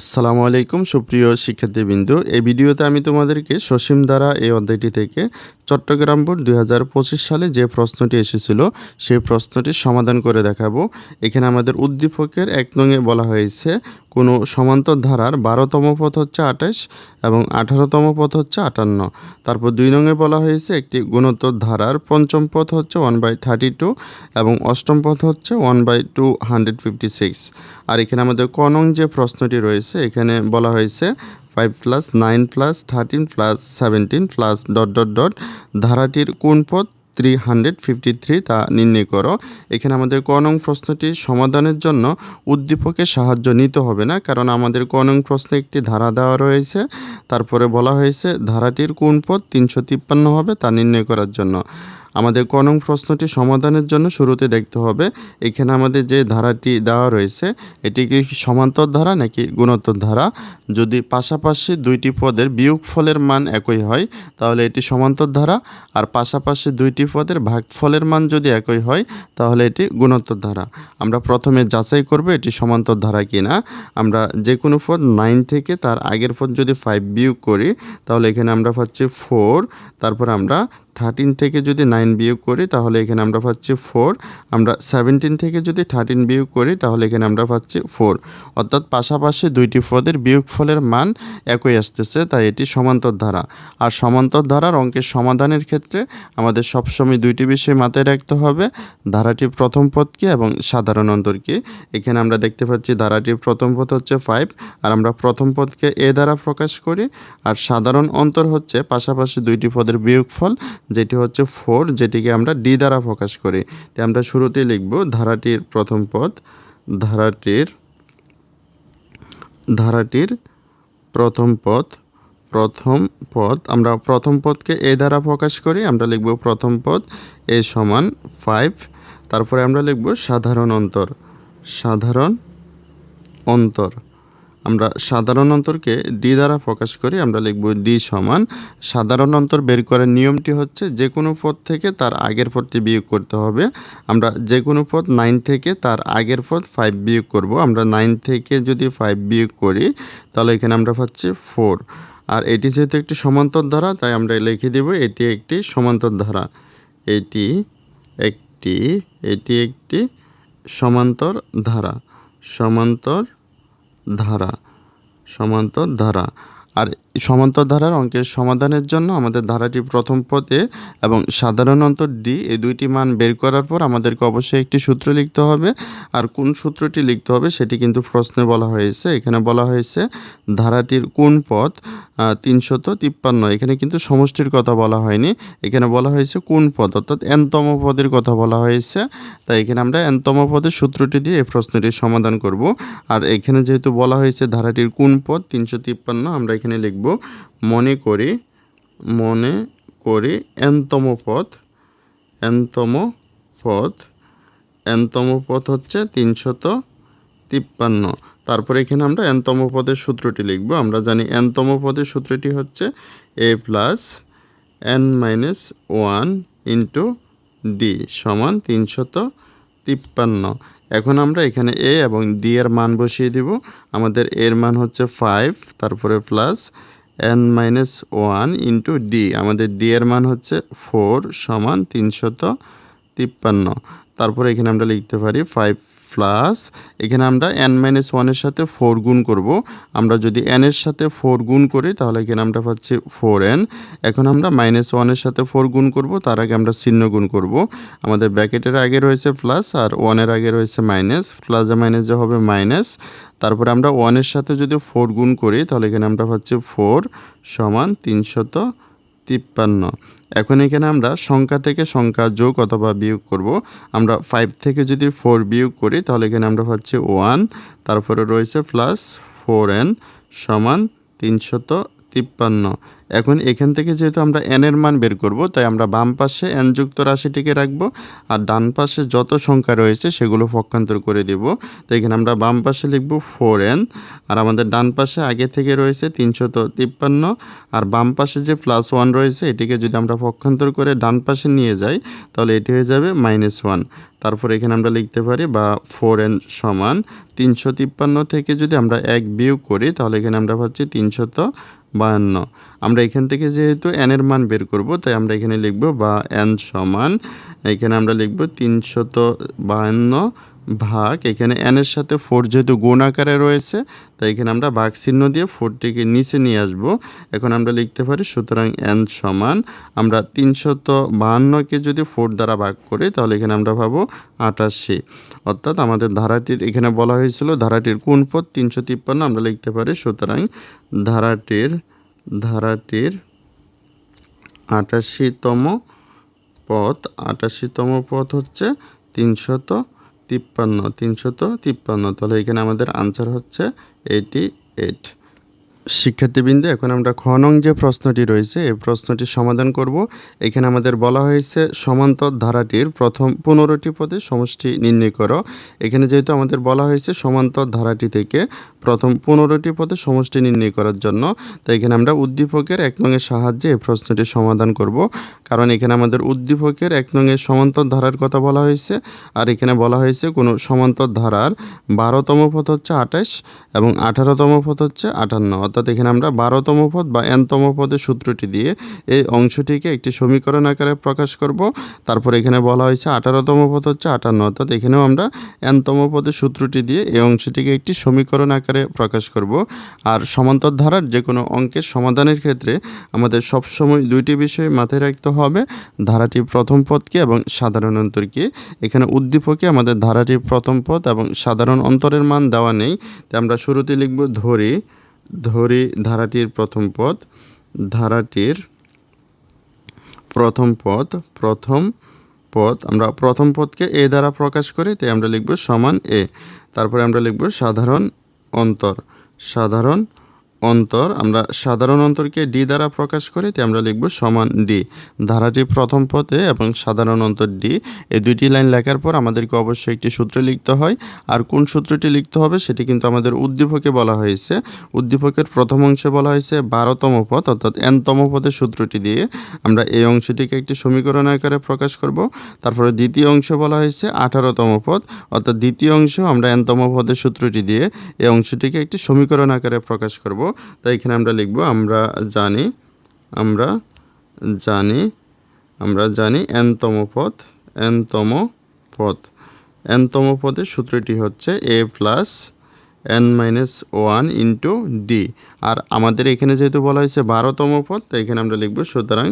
আসসালামু আলাইকুম, সুপ্রিয় শিক্ষার্থীবৃন্দু। এই ভিডিওতে আমি তোমাদেরকে সসীম দ্বারা এই অধ্যায়টি থেকে চট্টগ্রাম বোর্ড দুই হাজার পঁচিশ সালে যে প্রশ্নটি এসেছিল, সেই প্রশ্নটি সমাধান করে দেখাবো। এখানে আমাদের উদ্দীপকের এক নঙে বলা হয়েছে কোনো সমান্তর ধারার বারোতম পথ হচ্ছে আঠাশ এবং আঠারোতম পথ হচ্ছে আটান্ন। তারপর দুই নঙে বলা হয়েছে, একটি গুণোত্তর ধারার পঞ্চম পথ হচ্ছে ওয়ান বাই থার্টি টু এবং অষ্টম পথ হচ্ছে one by two hundred fifty six আর এখানে আমাদের কনং যে প্রশ্নটি রয়েছে, এখানে বলা হয়েছে five plus nine plus thirteen plus seventeen plus dot dot dot ধারাটির কোন পথ থ্রি হান্ড্রেড ফিফটি থ্রি তা নির্ণয় করো এখানে আমাদের কনং নং প্রশ্নটি সমাধানের জন্য উদ্দীপকের সাহায্য নিতে হবে না কারণ আমাদের কনং প্রশ্নে একটি ধারা দেওয়া রয়েছে তারপরে বলা হয়েছে ধারাটির কোন পথ তিনশো তিপ্পান্ন হবে তা নির্ণয় করার জন্য আমাদের ক নং প্রশ্নটি সমাধানের জন্য শুরুতে দেখতে হবে। এখানে আমাদের যে ধারাটি দেওয়া রয়েছে, এটি কি সমান্তর ধারা নাকি গুণোত্তর ধারা? যদি পাশাপাশি দুইটি পদের বিয়োগফলের মান একই হয়, তাহলে এটি সমান্তর ধারা। আর পাশাপাশি দুইটি পদের ভাগফলের মান যদি একই হয়, তাহলে এটি গুণোত্তর ধারা। আমরা প্রথমে যাচাই করব এটি সমান্তর ধারা কিনা। আমরা যে কোনো পদ নাইন থেকে তার আগের পদ যদি ফাইভ বিয়োগ করি, তাহলে এখানে আমরা পাচ্ছি ফোর তারপর আমরা থার্টিন থেকে যদি নাইন বিয়োগ করি, তাহলে এখানে আমরা পাচ্ছি ফোর আমরা সেভেন্টিন থেকে যদি থার্টিন বিয়োগ করি, তাহলে এখানে আমরা পাচ্ছি ফোর অর্থাৎ পাশাপাশি দুইটি পদের বিয়োগফলের মান একই আসতেছে, তাই এটি সমান্তর ধারা। আর সমান্তর ধারার অঙ্কের সমাধানের ক্ষেত্রে আমাদের সবসময় দুইটি বিষয় মাথায় রাখতে হবে ধারাটি প্রথম পদ কি এবং সাধারণ অন্তর কি। এখানে আমরা দেখতে পাচ্ছি ধারাটির প্রথম পদ হচ্ছে ফাইভ আর আমরা প্রথম পদকে এ দ্বারা প্রকাশ করি। আর সাধারণ অন্তর হচ্ছে পাশাপাশি দুইটি পদের বিয়োগফল যেটি হচ্ছে ফোর, যেটিকে আমরা ডি দ্বারা প্রকাশ করি। তাই আমরা শুরুতেই লিখব ধারাটির প্রথম পদ, ধারাটির ধারাটির প্রথম পদ প্রথম পদ। আমরা প্রথম পদকে এ দ্বারা প্রকাশ করি, আমরা লিখব প্রথম পদ এ সমান ফাইভ। তারপরে আমরা লিখব সাধারণ অন্তর সাধারণ অন্তর। আমরা সাধারণ অন্তরকে ডি দ্বারা প্রকাশ করি, আমরা লিখব ডি সমান। সাধারণ অন্তর বের করার নিয়মটি হচ্ছে যে কোনো পদ থেকে তার আগের পদটি বিয়োগ করতে হবে। আমরা যে কোনো পদ নাইন থেকে তার আগের পদ ফাইভ বিয়োগ করব। আমরা নাইন থেকে যদি ফাইভ বিয়োগ করি, তাহলে এখানে আমরা পাচ্ছি ফোর আর এটি যেহেতু একটি সমান্তর ধারা, তাই আমরা লিখে দেব এটি একটি সমান্তর ধারা। এটি একটি এটি একটি সমান্তর ধারা। সমান্তর ধারা সমান্তর ধারা। আর সমান্তর ধারার অঙ্কের সমাধানের জন্য আমাদের ধারাটি প্রথম পদে এবং সাধারণ অন্তর ডি এই দুইটি মান বের করার পর আমাদেরকে অবশ্যই একটি সূত্র লিখতে হবে। আর কোন সূত্রটি লিখতে হবে সেটি কিন্তু প্রশ্নে বলা হয়েছে। এখানে বলা হয়েছে ধারাটির কোন পদ তিনশত তিপ্পান্ন। এখানে কিন্তু সমষ্টির কথা বলা হয়নি। এখানে বলা হয়েছে কোন পদ, অর্থাৎ এনতম পদের কথা বলা হয়েছে। তাই এখানে আমরা এনতম পদের সূত্রটি দিয়ে এই প্রশ্নটির সমাধান করব। আর এখানে যেহেতু বলা হয়েছে ধারাটির কোন পদ তিনশো তিপ্পান্ন, আমরা এখানে লিখব মনে করি মনে করি, এনতম পথ এনতম পথ এনতম পথ হচ্ছে তিনশত তিপ্পান্ন। তারপরে এখানে আমরা এনতম পদের সূত্রটি লিখব। আমরা জানি এনতম পদের সূত্রটি হচ্ছে A plus N minus one into D সমান তিনশত তিপ্পান্ন। এখন আমরা এখানে এ এবং ডি এর মান বসিয়ে দিব। আমাদের এর মান হচ্ছে ফাইভ তারপরে plus N minus one into D আমাদের ডি এর মান হচ্ছে ফোর সমান তিনশত তিপ্পান্ন। তারপরে এখানে আমরা লিখতে পারি ফাইভ প্লাস এখানে আমরা এন মাইনাস ওয়ানের সাথে ফোর গুণ করব। আমরা যদি এন এর সাথে ফোর গুণ করি, তাহলে এখানে আমরা পাচ্ছি ফোর এন এখন আমরা মাইনাস ওয়ানের সাথে ফোর গুণ করব, তার আগে আমরা চিহ্ন গুণ করব। আমাদের ব্যাকেটের আগে রয়েছে প্লাস আর ওয়ানের আগে রয়েছে মাইনাস প্লাসে মাইনাসে হবে মাইনাস তারপরে আমরা ওয়ানের সাথে যদি ফোর গুণ করি, তাহলে এখানে আমরা পাচ্ছি ফোর সমান তিনশত তিপ্পান্ন। এখন এখানে আমরা সংখ্যা থেকে সংখ্যা যোগ অথবা বিয়োগ করব। আমরা ফাইভ থেকে যদি ফোর বিয়োগ করি, তাহলে এখানে আমরা পাচ্ছি ওয়ান তারপরে রয়েছে প্লাস ফোর এন সমান তিনশত তিপ্পান্ন। এখন এখান থেকে যেহেতু আমরা এন এর মান বের করব, তাই আমরা বাম পাশে এন যুক্ত রাশিটিকে রাখব, আর ডান পাশে যত সংখ্যা রয়েছে সেগুলো পক্ষান্তর করে দেব। তো এখানে আমরা বাম পাশে লিখব ফোর এন আর আমাদের ডান পাশে আগে থেকে রয়েছে তিনশত তিপ্পান্ন, আর বাম পাশে যে প্লাস ওয়ান রয়েছে এটিকে যদি আমরা পক্ষান্তর করে ডান পাশে নিয়ে যাই, তাহলে এটি হয়ে যাবে মাইনাস ওয়ান তারপর এখানে আমরা লিখতে পারি বা ফোর এন সমান তিনশো তিপ্পান্ন থেকে যদি আমরা এক বিয়োগ করি, তাহলে এখানে আমরা পাচ্ছি তিনশত বায়ান্ন আমরা এখান থেকে যেহেতু এনের মান বের করব, তাই আমরা এখানে লিখব বা এন সমান, এখানে আমরা লিখব তিনশত বায়ান্ন ভাগ, এখানে এন এর সাথে ফোর যেহেতু গুণ আকারে রয়েছে, তাই এখানে আমরা ভাগ চিহ্ন দিয়ে ফোরটিকে নিচে নিয়ে আসব। এখন আমরা লিখতে পারি সুতরাং এন সমান, আমরা তিনশত বাহান্নকে যদি ফোর দ্বারা ভাগ করি, তাহলে এখানে আমরা পাবো আটাশি। অর্থাৎ আমাদের ধারাটির, এখানে বলা হয়েছিল ধারাটির কোন পদ তিনশো তিপ্পান্ন, আমরা লিখতে পারি সুতরাং ধারাটির ধারাটির আটাশিতম পথ আটাশিতম পথ হচ্ছে তিনশত তিপ্পান্ন তিনশত তিপ্পান্ন। তাহলে এখানে আমাদের আনসার হচ্ছে এইটি এইট শিক্ষার্থীবৃন্দ, এখন আমরা খ নং যে প্রশ্নটি রয়েছে, এই প্রশ্নটি সমাধান করব। এখানে আমাদের বলা হয়েছে সমান্তর ধারাটির প্রথম পনেরোটি পদে সমষ্টি নির্ণয় করো। এখানে যেহেতু আমাদের বলা হয়েছে সমান্তর ধারাটি থেকে প্রথম পনেরোটি পদে সমষ্টি নির্ণয় করার জন্য, তাই এখানে আমরা উদ্দীপকের এক নঙের সাহায্যে এই প্রশ্নটি সমাধান করব। কারণ এখানে আমাদের উদ্দীপকের এক নঙের সমান্তর ধারার কথা বলা হয়েছে, আর এখানে বলা হয়েছে কোনো সমান্তর ধারার বারোতম পথ হচ্ছে আঠাশ এবং আঠারোতম পথ হচ্ছে আটান্ন। অর্থাৎ এখানে আমরা বারোতম পদ বা এনতম পদের সূত্রটি দিয়ে এই অংশটিকে একটি সমীকরণ আকারে প্রকাশ করব। তারপর এখানে বলা হয়েছে আঠারোতম পদ হচ্ছে আটান্ন, অর্থাৎ এখানেও আমরা এনতম পদের সূত্রটি দিয়ে এই অংশটিকে একটি সমীকরণ আকারে প্রকাশ করব। আর সমান্তর ধারার যে কোনো অঙ্কের সমাধানের ক্ষেত্রে আমাদের সবসময় দুইটি বিষয় মাথায় রাখতে হবে, ধারাটির প্রথম পদ কি এবং সাধারণ অন্তরকে। এখানে উদ্দীপকে আমাদের ধারাটি প্রথম পদ এবং সাধারণ অন্তরের মান দেওয়া নেই, তাই আমরা শুরুতে লিখব ধরি। ধরি ধারাটির প্রথম পদ, ধারাটির প্রথম পদ প্রথম পদ। আমরা প্রথম পদকে এ দ্বারা প্রকাশ করি, তাই আমরা লিখব সমান এ। তারপরে আমরা লিখব সাধারণ অন্তর, সাধারণ অন্তর, আমরা সাধারণ অন্তরকে ডি দ্বারা প্রকাশ করি, তাই আমরা লিখব সমান ডি। ধারাটি প্রথম পথে এবং সাধারণ অন্তর ডি, এই দুইটি লাইন লেখার পর আমাদেরকে অবশ্যই একটি সূত্র লিখতে হয়। আর কোন সূত্রটি লিখতে হবে সেটি কিন্তু আমাদের উদ্দীপকে বলা হয়েছে। উদ্দীপকের প্রথম অংশে বলা হয়েছে বারোতম পদ, অর্থাৎ এনতম পদের সূত্রটি দিয়ে আমরা এই অংশটিকে একটি সমীকরণ আকারে প্রকাশ করব। তারপরে দ্বিতীয় অংশে বলা হয়েছে আঠারোতম পদ, অর্থাৎ দ্বিতীয় অংশ আমরা এনতম পদের সূত্রটি দিয়ে এই অংশটিকে একটি সমীকরণ আকারে প্রকাশ করব। তাই এখানে আমরা লিখব, আমরা জানি আমরা জানি আমরা জানি এনতম পথ এনতম পথ এনতম পদের সূত্রটি হচ্ছে A plus N minus one into D আর আমাদের এখানে যেহেতু বলা হয়েছে বারোতম পদ, তাই এখানে আমরা লিখব সুতরাং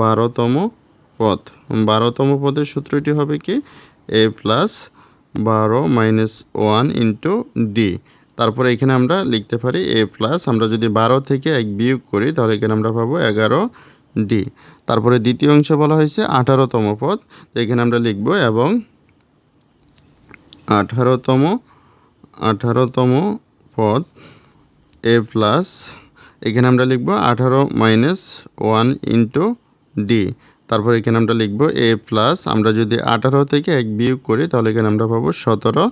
বারোতম পদ। বারোতম পদের সূত্রটি হবে কি? এ প্লাস বারো মাইনাস ওয়ান ইন্টু ডি তারপরে এখানে আমরা লিখতে পারি এ প্লাস, আমরা যদি বারো থেকে এক বিয়োগ করি, তাহলে এখানে আমরা পাবো এগারো ডি। তারপরে দ্বিতীয় অংশে বলা হয়েছে আঠারোতম পদ এখানে আমরা লিখব এবং আঠারোতম আঠারোতম পদ এ প্লাস, এখানে আমরা লিখব আঠারো মাইনাস ওয়ান ইন্টু ডি। তারপর এখানে আমরা লিখব এ প্লাস, আমরা যদি আঠারো থেকে এক বিয়োগ করি, তাহলে এখানে আমরা পাবো সতেরো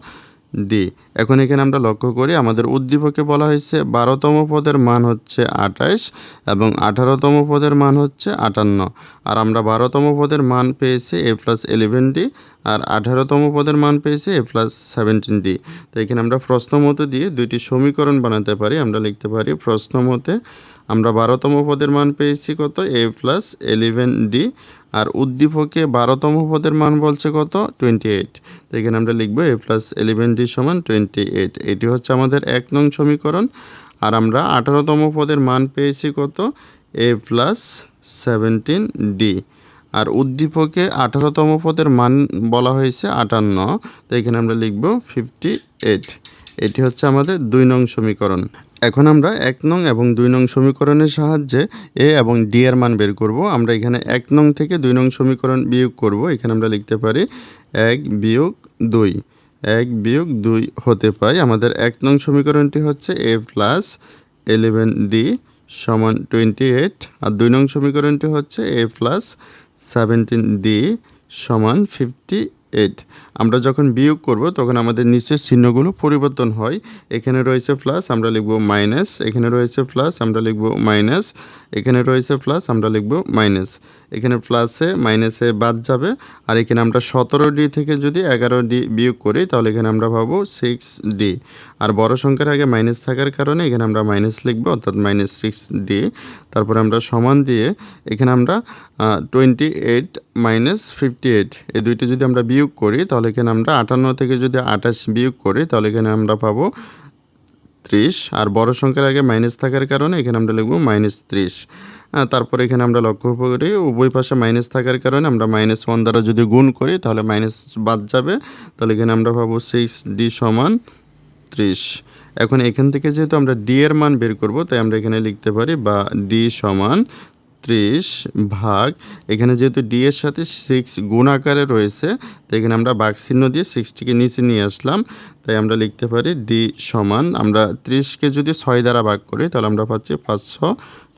ডি এখন এখানে আমরা লক্ষ্য করি আমাদের উদ্দীপকে বলা হয়েছে বারোতম পদের মান হচ্ছে আঠাইশ এবং আঠারোতম পদের মান হচ্ছে আটান্ন। আর আমরা বারোতম পদের মান পেয়েছি এ প্লাস এলেভেন ডি আর আঠারোতম পদের মান পেয়েছি এ প্লাস সেভেন্টিন ডি তো এখানে আমরা প্রশ্ন মতে দিয়ে দুইটি সমীকরণ বানাতে পারি, আমরা লিখতে পারি প্রশ্ন মতে আমরা বারোতম পদের মান পেয়েছি কত? এ প্লাস এলেভেন ডি আর উদ্দীপকে বারোতম পদের মান বলছে কত? টোয়েন্টি এইট তো এখানে আমরা লিখব এ প্লাস এলেভেন ডি সমান টোয়েন্টি এইট এটি হচ্ছে আমাদের এক নং সমীকরণ। আর আমরা আঠারোতম পদের মান পেয়েছি কত? এ প্লাস সেভেন্টিন ডি আর উদ্দীপকে আঠারোতম পদের মান বলা হয়েছে আটান্ন। তো এখানে আমরা লিখব ফিফটি এইট এটি হচ্ছে আমাদের দুই নং সমীকরণ। এখন আমরা এক নং এবং দুই নং সমীকরণের সাহায্যে এ এবং ডি এর মান বের করব। আমরা এখানে এক নং থেকে দুই নং সমীকরণ বিয়োগ করব। এখানে আমরা লিখতে পারি এক বিয়োগ দুই। এক বিয়োগ দুই হতে পাই আমাদের এক নং সমীকরণটি হচ্ছে এ প্লাস এলেভেন ডি সমান টোয়েন্টি এইট। আর দুই নং সমীকরণটি হচ্ছে এ প্লাস সেভেন্টিন ডি সমান ফিফটি এইট আমরা যখন বিয়োগ করব, তখন আমাদের নিচের চিহ্নগুলো পরিবর্তন হয়। এখানে রয়েছে প্লাস আমরা লিখব মাইনাস এখানে রয়েছে প্লাস আমরা লিখব মাইনাস এখানে রয়েছে প্লাস আমরা লিখব মাইনাস এখানে প্লাসে মাইনাসে বাদ যাবে। আর এখানে আমরা সতেরো ডি থেকে যদি এগারো ডি বিয়োগ করি, তাহলে এখানে আমরা পাবো সিক্স ডি আর বড় সংখ্যার আগে মাইনাস থাকার কারণে এখানে আমরা মাইনাস লিখব, অর্থাৎ মাইনাস সিক্স ডি তারপরে আমরা সমান দিয়ে এখানে আমরা twenty eight minus fifty eight এই দুইটি যদি আমরা বিয়োগ করি, তাহলে এখানে আমরা আটান্ন থেকে যদি আঠাশ বিয়োগ করি, তাহলে এখানে আমরা পাবো ত্রিশ। আর বড় সংখ্যার আগে মাইনাস থাকার কারণে এখানে আমরা লিখব মাইনাস ত্রিশ। তারপরে এখানে আমরা লক্ষ্য করি, উভয় পাশে মাইনাস থাকার কারণে আমরা মাইনাস ওয়ান দ্বারা যদি গুণ করি, তাহলে মাইনাস বাদ যাবে। তাহলে এখানে আমরা পাবো সিক্স ডি সমান ত্রিশ এখন এখান থেকে যেহেতু আমরা ডি এর মান বের করব, তাই আমরা এখানে লিখতে পারি বা ডি সমান ত্রিশ ভাগ, এখানে যেহেতু ডি এর সাথে সিক্স গুণ আকারে রয়েছে তো এখানে আমরা বাঘ চিহ্ন দিয়ে সিক্সটিকে নিচে নিয়ে আসলাম, তাই আমরা লিখতে পারি ডি সমান, আমরা ত্রিশকে যদি ছয় দ্বারা ভাগ করি, তাহলে আমরা পাচ্ছি পাঁচশো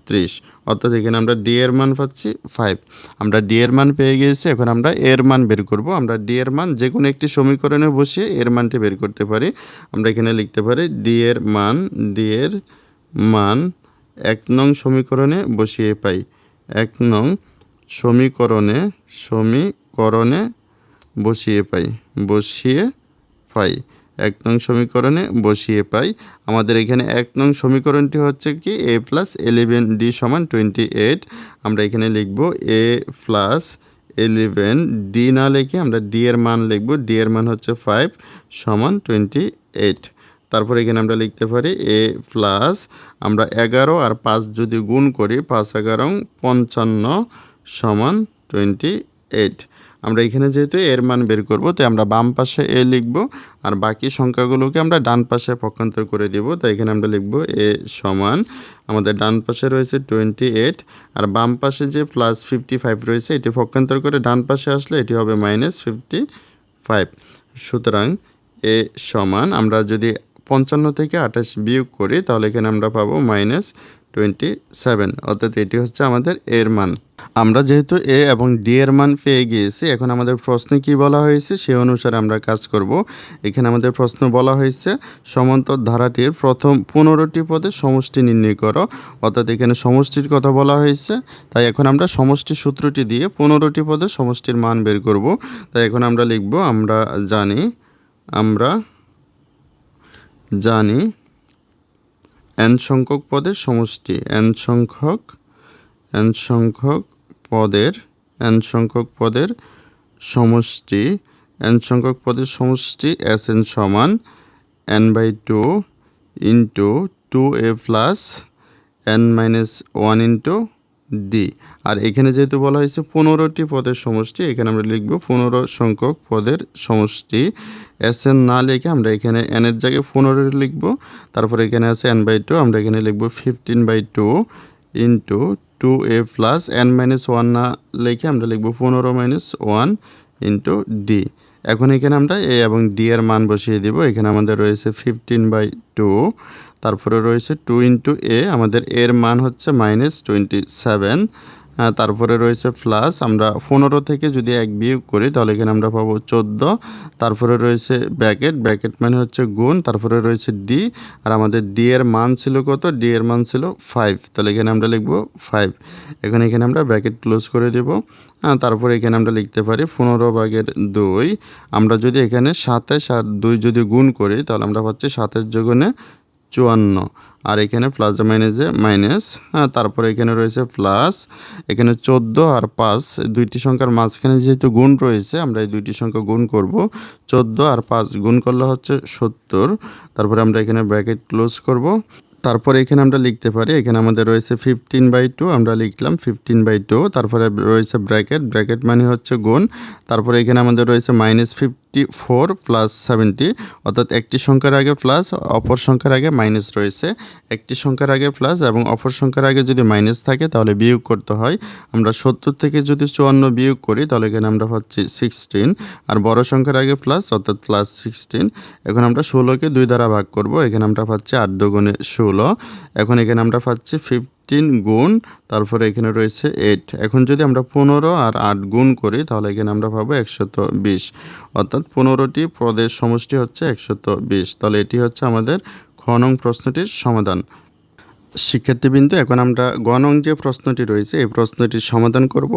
ত্রিশ। অর্থাৎ এখানে আমরা ডি এর মান পাচ্ছি ফাইভ আমরা ডি এর মান পেয়ে গিয়েছি, এখন আমরা এর মান বের করব। আমরা ডি এর মান যে কোনো একটি সমীকরণে বসিয়ে এর মানটি বের করতে পারি। আমরা এখানে লিখতে পারি ডি এর মান ডি এর মান এক নং সমীকরণে বসিয়ে পাই। এক নং সমীকরণে সমীকরণে বসিয়ে পাই বসিয়ে পাই। এক নং সমীকরণে বসিয়ে পাই। আমাদের এখানে এক নং সমীকরণটি হচ্ছে কি? এ প্লাস এলেভেন ডি সমান টোয়েন্টি এইট আমরা এখানে লিখব এ প্লাস এলেভেন ডি না লিখে আমরা ডি এর মান লিখব। ডি এর মান হচ্ছে ফাইভ সমান টোয়েন্টি এইট তারপর এখানে আমরা লিখতে পারি এ প্লাস আমরা এগারো আর পাঁচ যদি গুণ করি, পাঁচ এগারো পঞ্চান্ন সমান টোয়েন্টি এইট আমরা এখানে যেহেতু এর মান বের করব, তাই আমরা বাম পাশে এ লিখব, আর বাকি সংখ্যাগুলোকে আমরা ডান পাশে পক্ষান্তর করে দেব। তাই এখানে আমরা লিখব এ সমান, আমাদের ডান পাশে রয়েছে টোয়েন্টি এইট আর বাম পাশে যে প্লাস ফিফটি ফাইভ রয়েছে, এটি পক্ষান্তর করে ডান পাশে আসলে এটি হবে মাইনাস ফিফটি ফাইভ সুতরাং এ সমান, আমরা যদি পঞ্চান্ন থেকে আঠাশ বিয়োগ করি, তাহলে এখানে আমরা পাবো মাইনাস টোয়েন্টি সেভেন অর্থাৎ এটি হচ্ছে আমাদের এর মান। আমরা যেহেতু এ এবং ডি এর মান পেয়ে গিয়েছি, এখন আমাদের প্রশ্নে কি বলা হয়েছে সে অনুসারে আমরা কাজ করব। এখানে আমাদের প্রশ্ন বলা হয়েছে, সমান্তর ধারাটির প্রথম পনেরোটি পদে সমষ্টি নির্ণয় করো। অর্থাৎ এখানে সমষ্টির কথা বলা হয়েছে, তাই এখন আমরা সমষ্টি সূত্রটি দিয়ে পনেরোটি পদে সমষ্টির মান বের করব। তাই এখন আমরা লিখব, আমরা জানি আমরা জানি এন সংখ্যক পদের সমষ্টি। এন সংখ্যক এন সংখ্যক পদের এন সংখ্যক পদের সমষ্টি। এন সংখ্যক পদের সমষ্টি এস এন সমান N by two into two A plus N minus one into D আর এখানে যেহেতু বলা হয়েছে পনেরোটি পদের সমষ্টি, এখানে আমরা লিখব পনেরো সংখ্যক পদের সমষ্টি। এস এন না লিখে আমরা এখানে এনের জায়গায় পনেরো লিখব। তারপর এখানে আছে এন বাই টু আমরা এখানে লিখব fifteen by two into two A plus N minus one না লিখে আমরা লিখব পনেরো মাইনাস ওয়ান ইন্টু ডি এখন এখানে আমরা এ এবং ডি এর মান বসিয়ে দিব। এখানে আমাদের রয়েছে ফিফটিন বাই টু তারপরে রয়েছে টু ইন্টু এ আমাদের এর মান হচ্ছে মাইনাস টোয়েন্টি সেভেন তারপরে রয়েছে প্লাস আমরা পনেরো থেকে যদি এক বিয়োগ করি, তাহলে এখানে আমরা পাবো চোদ্দ, তারপরে রয়েছে ব্র্যাকেট ব্র্যাকেট মানে হচ্ছে গুণ, তারপরে রয়েছে ডি আর আমাদের ডি এর মান ছিল কত? ডি এর মান ছিল ফাইভ তাহলে এখানে আমরা লিখব ফাইভ এখন এখানে আমরা ব্র্যাকেট ক্লোজ করে দেবো তারপরে এখানে আমরা লিখতে পারি পনেরো ভাগের দুই, আমরা যদি এখানে সাতাশ আর দুই যদি গুণ করি, তাহলে আমরা পাচ্ছি সাতের যোগনে চুয়ান্ন। আর এখানে প্লাস মাইনাসে মাইনাস হ্যাঁ তারপরে এখানে রয়েছে প্লাস এখানে চোদ্দ আর পাঁচ দুইটি সংখ্যার মাঝখানে যেহেতু গুণ রয়েছে, আমরা এই দুইটি সংখ্যা গুণ করব। চোদ্দ আর পাঁচ গুণ করলে হচ্ছে সত্তর। তারপরে আমরা এখানে ব্র্যাকেট ক্লোজ করব। তারপরে এখানে আমরা লিখতে পারি, এখানে আমাদের রয়েছে ফিফটিন বাই টু আমরা লিখলাম ফিফটিন বাই টু তারপরে রয়েছে ব্র্যাকেট ব্র্যাকেট মানে হচ্ছে গুণ। তারপরে এখানে আমাদের রয়েছে minus fifty four plus seventy, অর্থাৎ একটি সংখ্যার আগে প্লাস, অপর সংখ্যার আগে মাইনাস রয়েছে। একটি সংখ্যার আগে প্লাস এবং অপর সংখ্যার আগে যদি মাইনাস থাকে তাহলে বিয়োগ করতে হয়। আমরা সত্তর থেকে যদি চুয়ান্ন বিয়োগ করি তাহলে এখানে আমরা পাচ্ছি সিক্সটিন। আর বড় সংখ্যার আগে প্লাস, অর্থাৎ প্লাস সিক্সটিন। এখন আমরা ষোলোকে দুই দ্বারা ভাগ করব। এখানে আমরা পাচ্ছি আট দুগুণে ষোলো। এখন এখানে আমরা পাচ্ছি ফিফ ফিফটিন গুণ, তারপরে এখানে রয়েছে এইট এখন যদি আমরা পনেরো আর আট গুণ করি, তাহলে এখানে আমরা পাবো একশত বিশ। অর্থাৎ পনেরোটি প্রদেশ সমষ্টি হচ্ছে একশত বিশ। তাহলে এটি হচ্ছে আমাদের খনং প্রশ্নটির সমাধান। শিক্ষার্থীবৃন্দ, এখন আমরা গণং যে প্রশ্নটি রয়েছে, এই প্রশ্নটির সমাধান করব।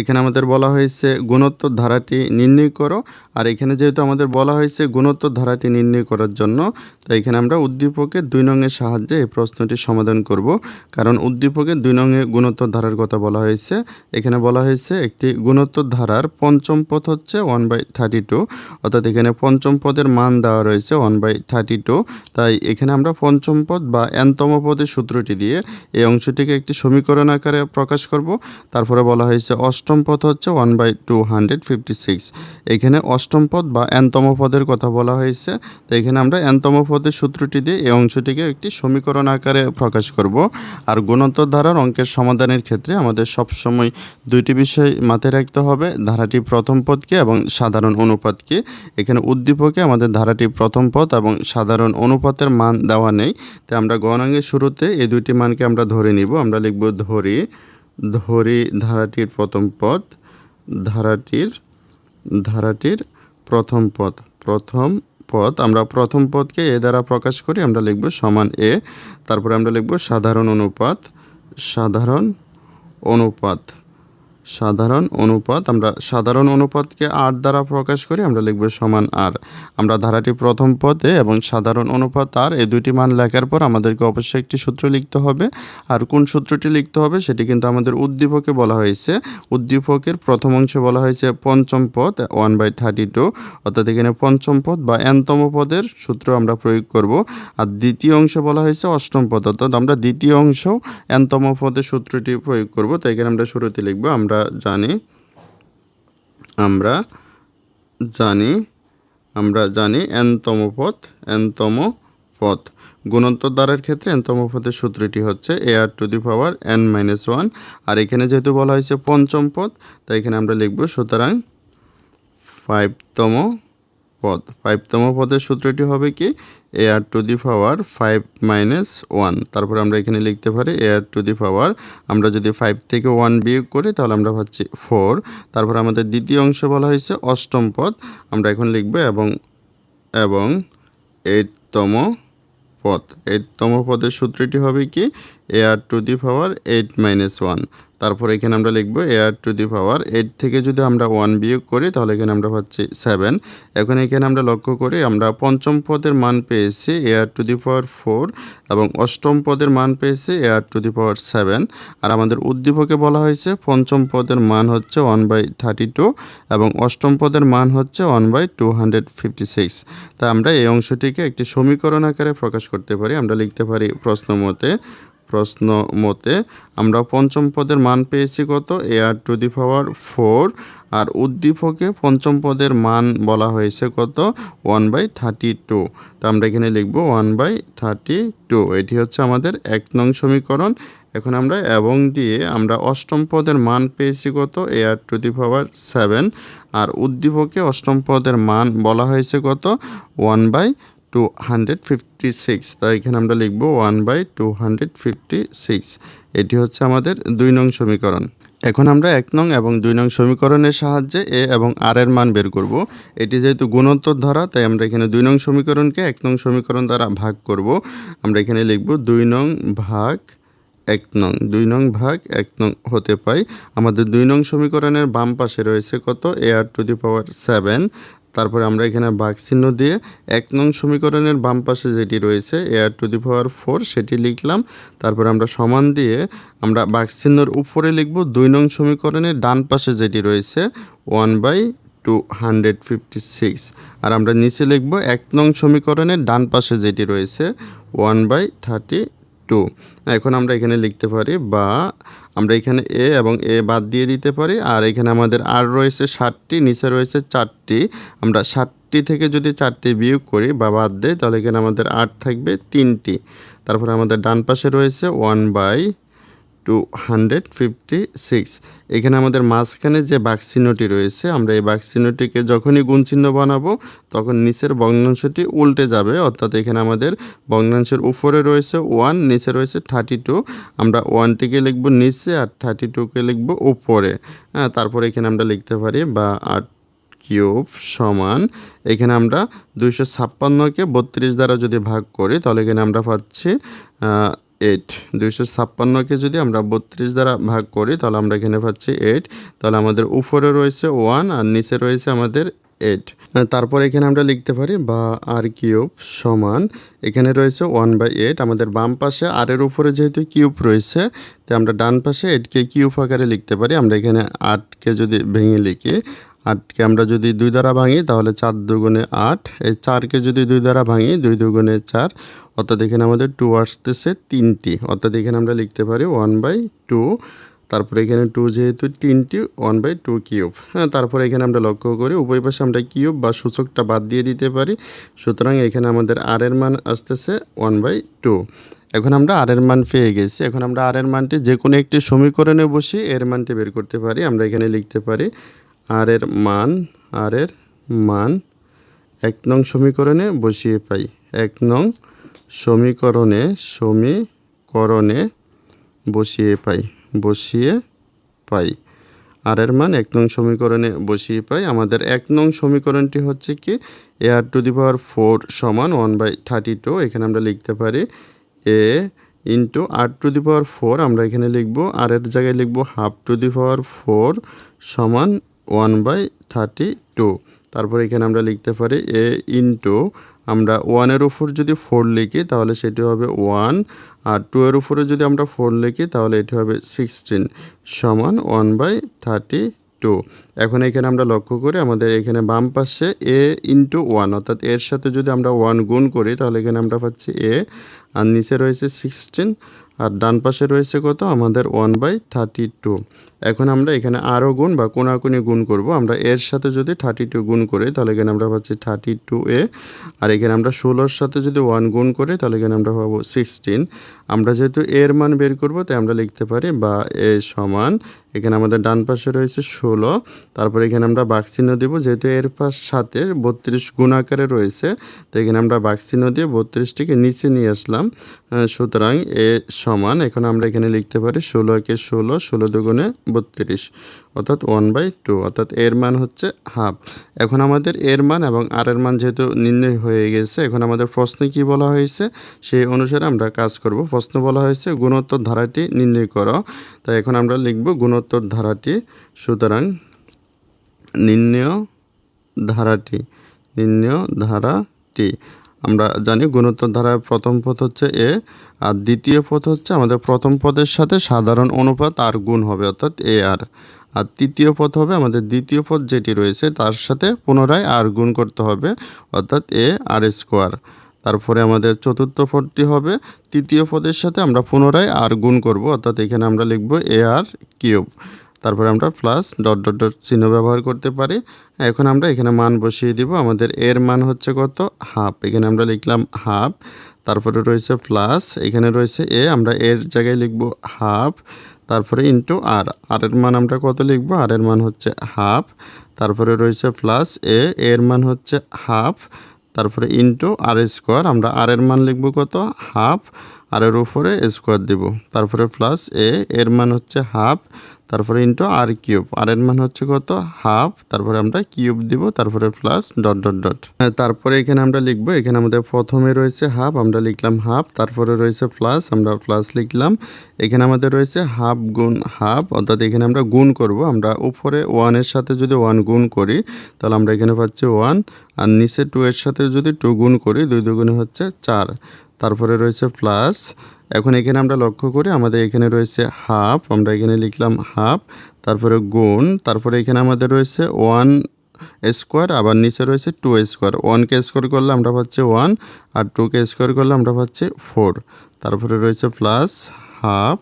এখানে আমাদের বলা হয়েছে গুণোত্তর ধারাটি নির্ণয় করো, আর এখানে যেহেতু আমাদের বলা হয়েছে গুণোত্তর ধারাটি নির্ণয় করার জন্য তো এখানে আমরা উদ্দীপকের দুই নংয়ের সাহায্যে এই প্রশ্নটির সমাধান করব। কারণ উদ্দীপকের দুই নংয়ে গুণোত্তর ধারার কথা বলা হয়েছে। এখানে বলা হয়েছে একটি গুণোত্তর ধারার পঞ্চম পদ হচ্ছে ওয়ান বাই থার্টি টু, অর্থাৎ এখানে পঞ্চম পদের মান দেওয়া রয়েছে ওয়ান বাই থার্টি টু। তাই এখানে আমরা পঞ্চম পদ বা এনতম পদের সূত্রটি দিয়ে এই অংশটিকে একটি সমীকরণ আকারে প্রকাশ করব। তারপরে বলা হয়েছে, অষ্টম পদ হচ্ছে one by two hundred fifty six এখানে অষ্টম পদ বা এনতম পদের কথা বলা হয়েছে। তো এখানে আমরা এনতম পদের সূত্রটি দিয়ে এই অংশটিকে একটি সমীকরণ আকারে প্রকাশ করব। আর গুণোত্তর ধারার অঙ্কের সমাধানের ক্ষেত্রে আমাদের সবসময় দুইটি বিষয় মাথায় রাখতে হবে, ধারাটি প্রথম পদকে এবং সাধারণ অনুপাতকে। এখানে উদ্দীপকে আমাদের ধারাটি প্রথম পদ এবং সাধারণ অনুপাতের মান দেওয়া নেই। তাই আমরা গণাঙ্গের শুরুতে এই দুইটি মানকে আমরা ধরে নিব। আমরা লিখব ধরি ধরি ধারাটির প্রথম পদ, ধারাটির ধারাটির প্রথম পদ প্রথম পদ। আমরা প্রথম পদকে এ দ্বারা প্রকাশ করি, আমরা লিখব সমান এ। তারপরে আমরা লিখব সাধারণ অনুপাত সাধারণ অনুপাত। সাধারণ অনুপাত, আমরা সাধারণ অনুপাতকে আর দ্বারা প্রকাশ করি, আমরা লিখব সমান আর আমরা ধারাটি প্রথম পদে এবং সাধারণ অনুপাত আর এই দুইটি মান লেখার পর আমাদেরকে অবশ্যই একটি সূত্র লিখতে হবে। আর কোন সূত্রটি লিখতে হবে সেটি কিন্তু আমাদের উদ্দীপকে বলা হয়েছে। উদ্দীপকের প্রথম অংশে বলা হয়েছে পঞ্চম পদ, ওয়ান বাই থার্টি টু, অর্থাৎ এখানে পঞ্চম পদ বা এনতম পদের সূত্র আমরা প্রয়োগ করব। আর দ্বিতীয় অংশে বলা হয়েছে অষ্টম পদ, অর্থাৎ আমরা দ্বিতীয় অংশ এনতম পদের সূত্রটি প্রয়োগ করব। তাই এখানে আমরা শুরুতে লিখব, আমরা জানি, আমরা জানি আমরা জানি এনতম পথ, এনতম পদ গুণোত্তর দ্বারের ক্ষেত্রে এনতম পদের সূত্রটি হচ্ছে a r to the power n minus one আর এখানে যেহেতু বলা হয়েছে পঞ্চম পদ তাই এখানে আমরা লিখব সুতরাং ফাইভতম পদ ফাইভতম পদের সূত্রটি হবে কি? A r to the power five minus one তারপরে আমরা এখানে লিখতে পারি এ আর টু দি পাওয়ার আমরা যদি ফাইভ থেকে ওয়ান বিয়োগ করি, তাহলে আমরা পাচ্ছি ফোর তারপর আমাদের দ্বিতীয় অংশ বলা হয়েছে অষ্টম পদ। আমরা এখন লিখব এবং এবং এইটতম পদ। এইটতম পদের সূত্রটি হবে কি? A r to the power eight minus one তারপর এখানে আমরা লিখব এ r to the power eight থেকে যদি আমরা ওয়ান বিয়োগ করি, তাহলে এখানে আমরা পাচ্ছি সেভেন এখন এখানে আমরা লক্ষ্য করি আমরা পঞ্চম পদের মান পেয়েছি এ r to the power four এবং অষ্টম পদের মান পেয়েছি এ r to the power seven আর আমাদের উদ্দীপকে বলা হয়েছে পঞ্চম পদের মান হচ্ছে ওয়ান বাই থার্টি টু এবং অষ্টম পদের মান হচ্ছে one by two hundred fifty six তা আমরা এই অংশটিকে একটি সমীকরণ আকারে প্রকাশ করতে পারি, আমরা লিখতে পারি প্রশ্ন মতে। প্রশ্ন মতে, আমরা পঞ্চম পদের মান পেয়েছি কত? এ r to the power four. আর উদ্দীপকে পঞ্চম পদের মান বলা হয়েছে কত? One by thirty two. তো আমরা এখানে লিখব ওয়ান বাই থার্টি টু। এটি হচ্ছে আমাদের এক নং সমীকরণ। এখন আমরা এবং দিয়ে আমরা অষ্টম পদের মান পেয়েছি কত? এ r to the power seven. আর উদ্দীপকে অষ্টম পদের মান বলা হয়েছে কত? One by two hundred fifty six তাই এখানে আমরা লিখব one by two hundred fifty six এটি হচ্ছে আমাদের দুই নং সমীকরণ। এখন আমরা এক নং এবং দুই নং সমীকরণের সাহায্যে এ এবং আর এর মান বের করব। এটি যেহেতু গুণোত্তর ধারা, তাই আমরা এখানে দুই নং সমীকরণকে এক নং সমীকরণ দ্বারা ভাগ করব। আমরা এখানে লিখব দুই নং ভাগ এক নং। দুই নং ভাগ এক নং হতে পাই। আমাদের দুই নং সমীকরণের বাম পাশে রয়েছে কত? এ r to the power seven তারপরে আমরা এখানে ভাগ চিহ্ন দিয়ে এক নং সমীকরণের বাম পাশে যেটি রয়েছে এ r to the power four, সেটি লিখলাম। তারপরে আমরা সমান দিয়ে আমরা ভাগ চিহ্নর উপরে লিখব দুই নং সমীকরণের ডান পাশে যেটি রয়েছে, one by two hundred fifty six. আর আমরা নিচে লিখব এক নং সমীকরণের ডান পাশে যেটি রয়েছে, ওয়ান বাই থার্টি টু। এখন আমরা এখানে লিখতে পারি বা আমরা এখানে এ এবং এ বাদ দিয়ে দিতে পারি, আর এখানে আমাদের আর রয়েছে ষাটটি নিচে রয়েছে চারটি। আমরা ষাটটি থেকে যদি চারটি বিয়োগ করি বা বাদ দেয় তাহলে এখানে আমাদের আট থাকবে তিনটি। তারপরে আমাদের ডান পাশে রয়েছে one by two hundred fifty six এখানে আমাদের মাঝখানে যে বাক্সিনটি রয়েছে, আমরা এই বাক্সিনটিকে যখনই গুণচিহ্ন বানাবো, তখন নিচের ভগ্নাংশটি উল্টে যাবে। অর্থাৎ এখানে আমাদের ভগ্নাংশের উপরে রয়েছে ওয়ান নিচে রয়েছে থার্টি টু আমরা ওয়ানটিকে লিখব নিচে আর থার্টি টুকে লিখব উপরে। হ্যাঁ তারপরে এখানে আমরা লিখতে পারি বা আট কিউব সমান, এখানে আমরা দুইশো ছাপ্পান্নকে বত্রিশ দ্বারা যদি ভাগ করি, তাহলে এখানে আমরা পাচ্ছি এইট দুইশো ছাপ্পান্নকে যদি আমরা বত্রিশ দ্বারা ভাগ করি, তাহলে আমরা এখানে পাচ্ছি এইট তাহলে আমাদের উপরে রয়েছে ওয়ান আর নিচে রয়েছে আমাদের এইট তারপর এখানে আমরা লিখতে পারি বা আর কিউব সমান, এখানে রয়েছে ওয়ান বাই এইট আমাদের বাম পাশে আর এর উপরে যেহেতু কিউব রয়েছে তো আমরা ডান পাশে এইটকে কিউব আকারে লিখতে পারি। আমরা এখানে আটকে যদি ভেঙে লিখি আটকে আমরা যদি দুই দ্বারা ভাঙি, তাহলে চার দুগুণে আট। এই চারকে যদি দুই দ্বারা ভাঙি, দুই দুগুণে চার, অর্থাৎ এখানে আমাদের টু আসতেছে তিনটি। অর্থাৎ এখানে আমরা লিখতে পারি ওয়ান বাই টু তারপরে এখানে টু যেহেতু তিনটি ওয়ান বাই টু কিউব হ্যাঁ তারপরে এখানে আমরা লক্ষ্য করি, উভয় পাশে আমরা কিউব বা সূচকটা বাদ দিয়ে দিতে পারি। সুতরাং এখানে আমাদের আর এর মান আসতেছে ওয়ান বাই টু এখন আমরা আর এর মান পেয়ে গেছি। এখন আমরা আর এর মানটি যে কোনো একটি সমীকরণে বসি এর মানটি বের করতে পারি। আমরা এখানে লিখতে পারি আর এর মান, আর এর মান এক নং সমীকরণে বসিয়ে পাই। এক নং সমীকরণে সমীকরণে বসিয়ে পাই বসিয়ে পাই। আর এর মান এক নং সমীকরণে বসিয়ে পাই। আমাদের এক নং সমীকরণটি হচ্ছে কি a r to the power four সমান ওয়ান বাই থার্টি টু। এখানে আমরা লিখতে পারি a into r to the power four. আমরা এখানে লিখব আর এর জায়গায় লিখব half to the power four সমান ওয়ান বাই থার্টি টু তারপর এখানে আমরা লিখতে পারি এ ইন্টু আমরা ওয়ানের উপর যদি ফোর লিখি, তাহলে সেটি হবে ওয়ান আর টু এর উপরে যদি আমরা ফোর লিখি, তাহলে এটি হবে সিক্সটিন সমান ওয়ান বাই থার্টি টু এখন এখানে আমরা লক্ষ্য করি আমাদের এখানে বাম পাশে এ ইন্টু ওয়ান অর্থাৎ এর সাথে যদি আমরা ওয়ান গুণ করি, তাহলে এখানে আমরা পাচ্ছি এ আর নিচে রয়েছে সিক্সটিন আর ডান পাশে রয়েছে কত? আমাদের ওয়ান বাই থার্টি টু এখন আমরা এখানে আরও গুণ বা কোনাকুনি গুণ করব। আমরা এর সাথে যদি থার্টি টু গুণ করি, তাহলে এখানে আমরা পাচ্ছি থার্টি টু এ আর এখানে আমরা ষোলোর সাথে যদি ওয়ান গুণ করি, তাহলে এখানে আমরা পাবো সিক্সটিন আমরা যেহেতু এর মান বের করব, তাই আমরা লিখতে পারি বা এ সমান এখানে আমাদের ডান পাশে রয়েছে ষোলো। তারপরে এখানে আমরা বাক্সিহ্ন দেব, যেহেতু এর পাশ সাথে বত্রিশ গুণ আকারে রয়েছে, তো এখানে আমরা বাক্সিহ্ন দিয়ে বত্রিশটিকে নিচে নিয়ে আসলাম। সুতরাং এ সমান, এখন আমরা এখানে লিখতে পারি ষোলো একে ষোলো ষোলো দুগুণে বত্রিশ, অর্থাৎ ওয়ান বাই টু, অর্থাৎ এর মান হচ্ছে হাফ। এখন আমাদের এর মান এবং আর এর মান যেহেতু নির্ণয় হয়ে গেছে, এখন আমাদের প্রশ্নে কি বলা হয়েছে, সেই অনুসারে আমরা কাজ করব। প্রশ্ন বলা হয়েছে, গুণোত্তর ধারাটি নির্ণয় করো। তাই এখন আমরা লিখব গুণোত্তর ধারাটি, সুতরাং নির্ণয় ধারাটি নির্ণয় ধারাটি। আমরা জানি গুণোত্তর ধারায় প্রথম পদ হচ্ছে এ, আর দ্বিতীয় পদ হচ্ছে আমাদের প্রথম পদের সাথে সাধারণ অনুপাত আর গুণ হবে, অর্থাৎ এ আর। আর তৃতীয় পদ হবে আমাদের দ্বিতীয় পদ যেটি রয়েছে, তার সাথে পুনরায় আর গুণ করতে হবে, অর্থাৎ এ আর স্কোয়ার। তারপরে আমাদের চতুর্থ পদটি হবে, তৃতীয় পদের সাথে আমরা পুনরায় আর গুণ করব, অর্থাৎ এখানে আমরা লিখব এ আর কিউব। তারপরে আমরা প্লাস ডট ডট ডট চিহ্ন ব্যবহার করতে পারি। এখন আমরা এখানে মান বসিয়ে দিব, আমাদের এর মান হচ্ছে কত? হাফ এখানে আমরা লিখলাম হাফ তারপরে রয়েছে প্লাস এখানে রয়েছে এ আমরা এর জায়গায় লিখব হাফ তারপরে ইন্টু আর আর এর মান আমরা কত লিখব? আর এর মান হচ্ছে হাফ তারপরে রয়েছে প্লাস এ এর মান হচ্ছে হাফ তারপরে ইন্টু আর স্কোয়ার আমরা আর এর মান লিখব কত? হাফ আর এর উপরে স্কোয়ার দিব। তারপরে প্লাস এ এর মান হচ্ছে হাফ তারপরে ইন্টু আর কিউব আর এর মান হচ্ছে কত? হাফ তারপরে আমরা কিউব দিব, তারপরে প্লাস ডট ডট ডট তারপরে এখানে আমরা লিখব, এখানে আমাদের প্রথমে রয়েছে হাফ আমরা লিখলাম হাফ তারপরে রয়েছে প্লাস আমরা প্লাস লিখলাম। এখানে আমাদের রয়েছে হাফ গুণ হাফ অর্থাৎ এখানে আমরা গুণ করব, আমরা উপরে ওয়ানের সাথে যদি ওয়ান গুণ করি, তাহলে আমরা এখানে পাচ্ছি ওয়ান আর নিচে টু এর সাথে যদি টু গুণ করি, দুই দুগুণে হচ্ছে চার। তারপরে রয়েছে প্লাস এখন এখানে আমরা লক্ষ্য করি আমাদের এখানে রয়েছে হাফ আমরা এখানে লিখলাম হাফ তারপরে গুণ, তারপরে এখানে আমাদের রয়েছে ওয়ান স্কোয়ার আবার নিচে রয়েছে টু স্কোয়ার ওয়ানকে স্কোয়ার করলে আমরা পাচ্ছি ওয়ান আর টুকে স্কোয়ার করলে আমরা পাচ্ছি ফোর তারপরে রয়েছে প্লাস হাফ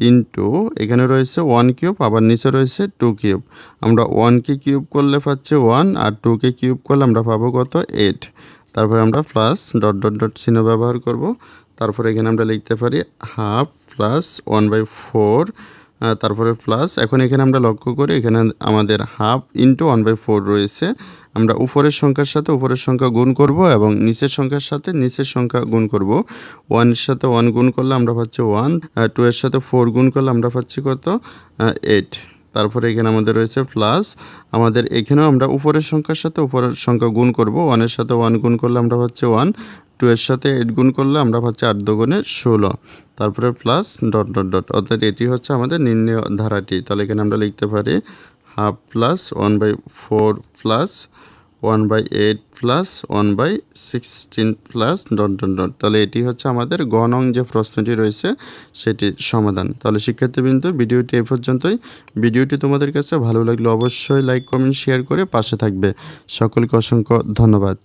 ইন্টু এখানে রয়েছে ওয়ান কিউব আবার নিচে রয়েছে টু কিউব আমরা ওয়ানকে কিউব করলে পাচ্ছি ওয়ান আর টুকে কিউব করলে আমরা পাবো কত এইট তারপরে আমরা প্লাস ডট ডট ডট চিহ্ন ব্যবহার করব। তারপরে এখানে আমরা লিখতে পারি half plus one by four তারপরে প্লাস এখন এখানে আমরা লক্ষ্য করি এখানে আমাদের half into one by four রয়েছে। আমরা উপরের সংখ্যার সাথে উপরের সংখ্যা গুণ করব এবং নিচের সংখ্যার সাথে নিচের সংখ্যা গুণ করব। ওয়ানের সাথে ওয়ান গুণ করলে আমরা পাচ্ছি ওয়ান টু এর সাথে ফোর গুণ করলে আমরা পাচ্ছি কত? এইট তারপরে এখানে আমাদের রয়েছে প্লাস আমাদের এখানেও আমরা উপরের সংখ্যার সাথে উপরের সংখ্যা গুণ করব। ওয়ানের সাথে ওয়ান গুণ করলে আমরা পাচ্ছি ওয়ান টু এর সাথে এইট গুণ করলে আমরা পাচ্ছি আট দুগুণে ষোলো। তারপরে প্লাস ডট ডট ডট অর্থাৎ এটি হচ্ছে আমাদের নির্ণয় ধারাটি। তাহলে এখানে আমরা লিখতে পারি half plus one by four plus one by eight plus one by sixteen plus dot dot dot তাহলে এটি হচ্ছে আমাদের গণং যে প্রশ্নটি রয়েছে, সেটির সমাধান। তাহলে শিক্ষার্থীবৃন্দ, ভিডিওটি এই পর্যন্তই। ভিডিওটি তোমাদের কাছে ভালো লাগলে অবশ্যই লাইক কমেন্ট শেয়ার করে পাশে থাকবে। সকলকে অসংখ্য ধন্যবাদ।